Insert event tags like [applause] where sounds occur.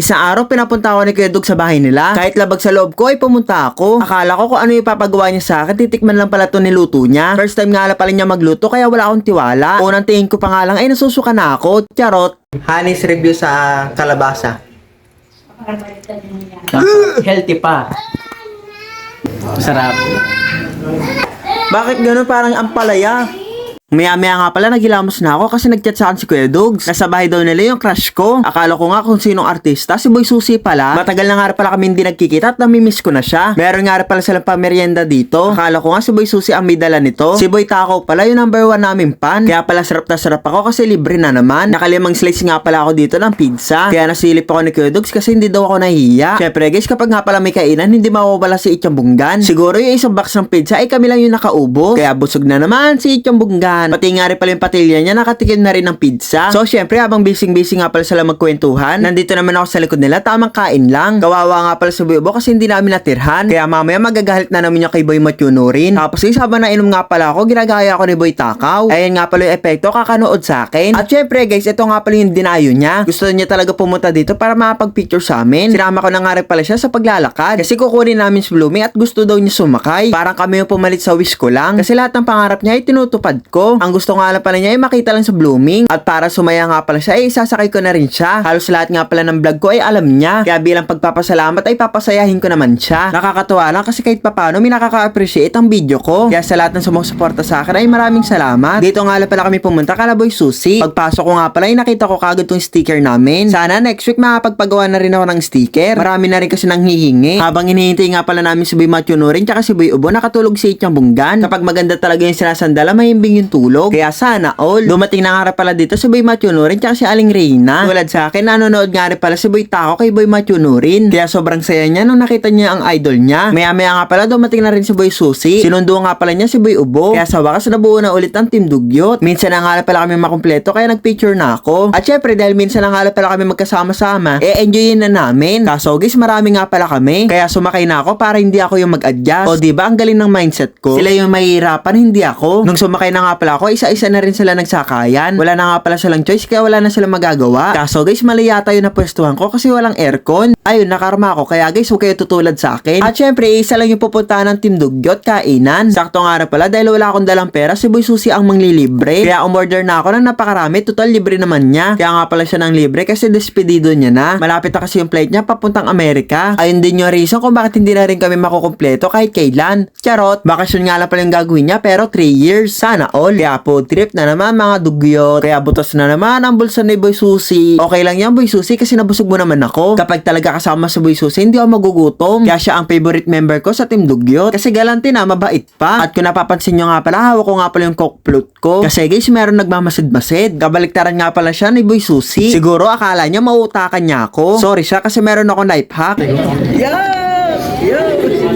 Isang araw pinapunta ako ni Kuya Dog sa bahay nila. Kahit labag sa loob ko ay pumunta ako. Akala ko kung ano yung papagawa niya sa akin, titikman lang pala to niluto niya. First time nga pala niya magluto kaya wala akong tiwala. Unang tingin ko pa nga lang ay nasusuka na ako. Charot. Hanis review sa kalabasa. [laughs] Healthy pa. Sarap. Bakit ganun parang ampalaya? Maya-maya nga pala naghilamos na ako kasi nagchat sa akin si Kuya Dogs. Nasa bahay daw nila yung crush ko. Akala ko nga kung sinong artista, si Boy Susi pala. Matagal na nga pala kami hindi nagkikita at namimiss ko na siya. Meron nga pala silang pamerienda dito. Akala ko nga si Boy Susi ang may dala nito. Si Boy Taco pala yung number one naming pan. Kaya pala sarap na sarap ako kasi libre na naman. Nakalimang slice nga pala ako dito ng pizza. Kaya nasilip ako ni Kuya Dogs kasi hindi daw ako nahihiya. Syempre guys, kapag nga pala may kainan, hindi mawawala si Ichang Bunggan. Siguro yung isang box ng pizza ay kami lang yung nakaubo. Kaya busog na naman si Ichang Bunggan. Pati nga rin pala yung patilya niya, nakatikim na rin ng pizza. So syempre habang bising-busy nga pala sila magkwentuhan, nandito naman ako sa likod nila, tamang kain lang. Kawawa nga pala si Boy Ubo kasi hindi namin natirhan. Kaya mamaya magagalit na namin yung kay Boy Matyuno rin. Tapos guys, habang nainom nga pala ako, ginagaya ako ni Boy Takaw. Ayan nga pala yung epekto, kakanood sa akin. At syempre guys, ito nga pala yung dinayo niya. Gusto niya talaga pumunta dito para makapag-picture sa amin. Sinama ko na nga rin pala siya sa paglalakad. Kasi kukunin namin si Blooming at gusto daw niya sumakay. Parang kami yung pumalit sa wish ko lang. Kasi lahat ng pangarap niya ay tinutupad ko. Ang gusto nga lang pala niya ay makita lang sa Blooming. At para sumaya nga pala siya, ay sasakay ko na rin siya. Halos lahat nga pala ng vlog ko ay alam niya. Kaya bilang pagpapasalamat ay papasayahin ko naman siya. Nakakatuwa lang kasi kahit papano may nakaka-appreciate ang video ko. Kaya sa lahat ng sumusuporta sa akin ay maraming salamat. Dito nga lang pala kami pumunta Kalaboy Susi. Pagpasok ko nga pala ay nakita ko kagad tong sticker namin. Sana next week makapagpagawa na rin ako ng sticker. Marami na rin kasi nang hihingi. Habang hinihintay nga pala namin si Boy Matthew Nurin tsaka si Boy Ubo nakatulog si Ichang Bunggan. Kapag maganda talaga yung sinasandala, mahimbing yung tulog. Kaya sana all. Dumating na nga pala dito si Boy Matthew Nurin tsaka si Aling Reyna. Tulad sa akin, nanonood nga rin pala si Boy Taco kay Boy Matthew Nurin. Kaya sobrang saya niya nung nakita niya ang idol niya. Maya maya nga pala dumating na rin si Boy Susi. Sinundo nga pala niya si Boy Ubo. Kaya sa wakas nabuo na ulit ang Team Dugyot. Minsan na nga pala kami makumpleto kaya nagpicture na ako. At syempre dahil minsan na nga pala kami magkasama-sama, eh enjoyin na namin. Kaso guys, marami nga pala kami. Kaya sumakay na ako para hindi ako yung mag-adjust. O di ba ang galing ng mindset ko? Sila yung mahihirapan, hindi ako. Nung sumakay na nga pala ako, isa-isa na rin sila nagsakayan. Wala na nga pala silang choice kaya wala na sila magagawa. Kaso guys, mali yata yung napwestuhan ko kasi walang aircon. Ayun, nakarma ako. Kaya guys, huwag kayo tutulad sa akin. At syempre, isa lang yung pupuntahan ng Team Dugyot, kainan. Sakto nga rin pala dahil wala akong dalang pera, si Boy Susi ang manglilibre. Kaya umorder na ako ng napakarami, total libre naman niya. Kaya nga pala siya ng libre kasi despedido niya na. Malapit na kasi yung flight niya papuntang Amerika. Ayun din yung reason kung bakit hindi na rin kami makukumpleto kahit kailan. Charot, bakasyon nga lang pala yung gagawin niya pero 3 years. Sana all. Kaya po trip na naman mga dugyot. Kaya butos na naman ang bulsa ni Boy Susi. Okay lang yan Boy Susi kasi nabusog mo naman ako. Kapag talaga kasama sa Boy Susi, hindi ako magugutom. Kaya siya ang favorite member ko sa Team Dugyot. Kasi galante na, mabait pa. At kung napapansin nyo nga pala, hawak ko nga pala yung coke float ko. Kasi guys, meron nagmamasid-masid. Kabaliktaran nga pala siya ni Boy Susi. Siguro akala niya mauutakan niya ako. Sorry siya kasi meron ako life hack. Yeah!